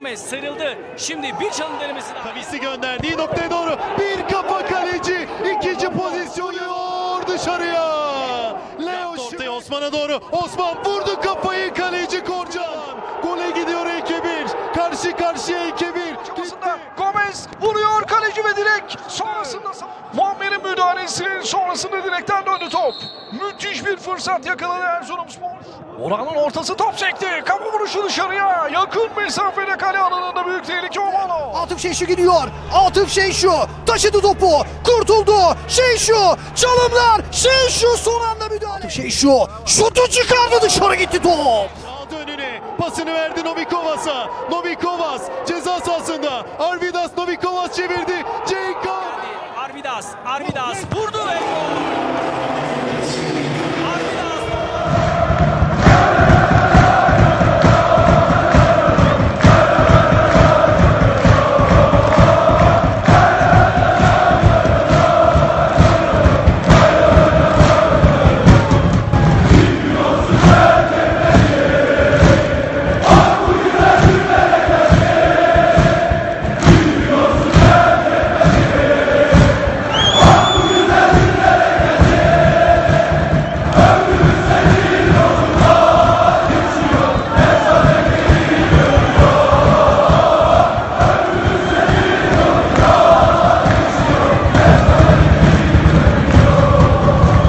Gomez sıyrıldı. Şimdi bir çalım denemesi daha. Kavisi gönderdiği noktaya doğru bir kafa kaleci ikinci pozisyon yiyor dışarıya. Leo ortaya Osman'a doğru. Osman vurdu kafayı kaleci Korcan. Gole gidiyor 2-1. Karşı karşıya 2-1. Sonrasında Gomez vuruyor kaleci ve direk. Sonrasında Muammer'in müdahalesi sonrasında direkten döndü top. Müthiş bir fırsat yakaladı Erzurumspor. Oranın ortası top sekti. Kafa vuruşu dışarıya. Yakın mesafede kale alanında büyük tehlike Omalo. Atıf Şeşu gidiyor. Atıf Şeşu taşıdı topu. Kurtuldu. Şeşu çalımlar. Şeşu son anda müdahale. Atıf Şeşu şutu çıkardı dışarı gitti top. Aldı önüne. Pasını verdi Novikovas'a. Novikovas ceza sahasında. Arvidas Novikovas çevirdi. Cenk. Arvidas, Arvidas gol.